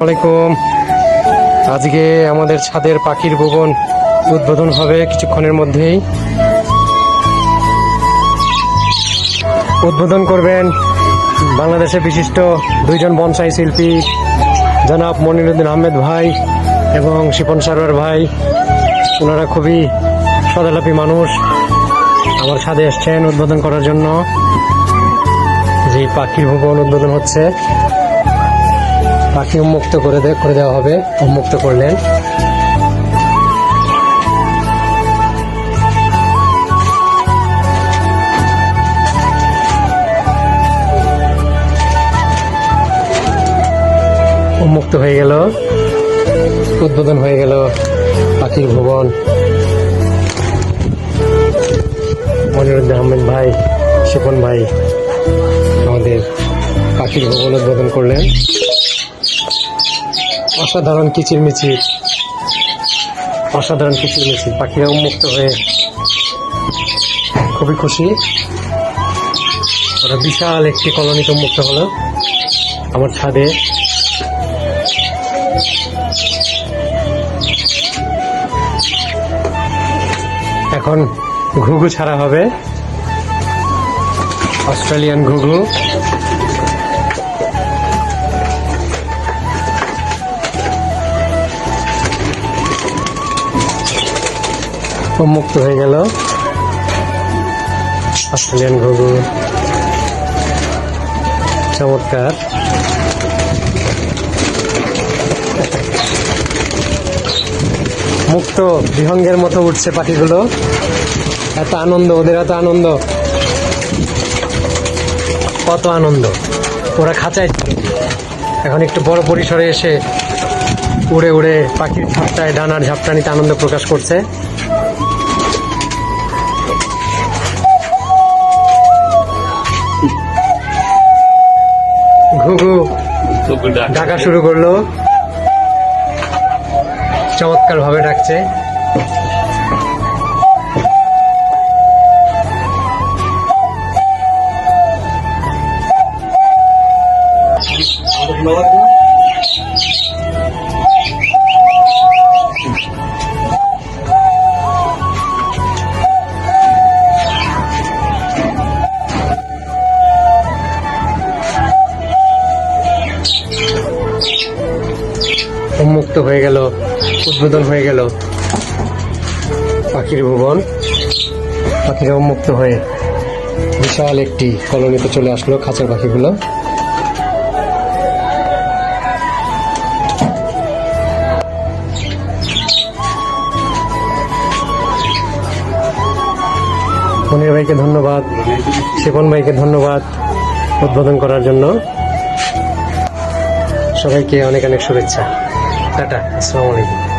আলাইকুম। আজকে আমাদের ছাদের পাখির ভবন উদ্বোধন হবে কিছুক্ষণের মধ্যেই। উদ্বোধন করবেন বাংলাদেশের বিশিষ্ট দুইজন বনসাই শিল্পী, জনাব মনিরুদ্দিন আহমেদ ভাই এবং শিপন সারোয়ার ভাই। ওনারা খুবই সদালাপী মানুষ। আমার ছাদে এসছেন উদ্বোধন করার জন্য। যে পাখির ভবন উদ্বোধন হচ্ছে। পাখি উন্মুক্ত করে করে দেওয়া হবে। উন্মুক্ত করলেন। উন্মুক্ত হয়ে গেল। উদ্বোধন হয়ে গেল পাখির ভবন। মনিরুদ্দিন আহমেদ ভাই শিপন ভাই, আমাদের পাখির ভবন উদ্বোধন করলেন। অসাধারণ কিচিরমিচির অসাধারণ কিচিরমিচির। পাখিরা উন্মুক্ত হয়ে খুবই খুশি। ওরা বিশাল একটি কলোনিতে উন্মুক্ত হলো আমার ছাদে। এখন ঘুঘু ছাড়া হবে। অস্ট্রেলিয়ান ঘুঘু। উন্মুক্ত হয়ে গেল। অস্ট্রেলিয়ান ঘুঘু। চমৎকার। মুক্ত বিহঙ্গের মতো উঠছে পাখিগুলো। এত আনন্দ, ওদের এত আনন্দ। কত আনন্দ। ওরা খাঁচায় ছিল এখন একটু বড় পরিসরে এসে উড়ে উড়ে পাখির ঝাপটায়, ডানার ঝাপটানিতে আনন্দ প্রকাশ করছে। ঘুঘু ডাকা। শুরু করল। চমৎকার ভাবে ডাকছে। উন্মুক্ত হয়ে গেল, উদ্বোধন হয়ে গেল। পাখির ভুবন, পাখিরা উন্মুক্ত হয়ে বিশাল একটি কলোনিতে চলে আসলো খাঁচার পাখিগুলো। মনির ভাইকে ধন্যবাদ শিপন ভাইকে ধন্যবাদ উদ্বোধন করার জন্য। সবাইকে অনেক অনেক শুভেচ্ছা। টাটা আসসালামু আলাইকুম।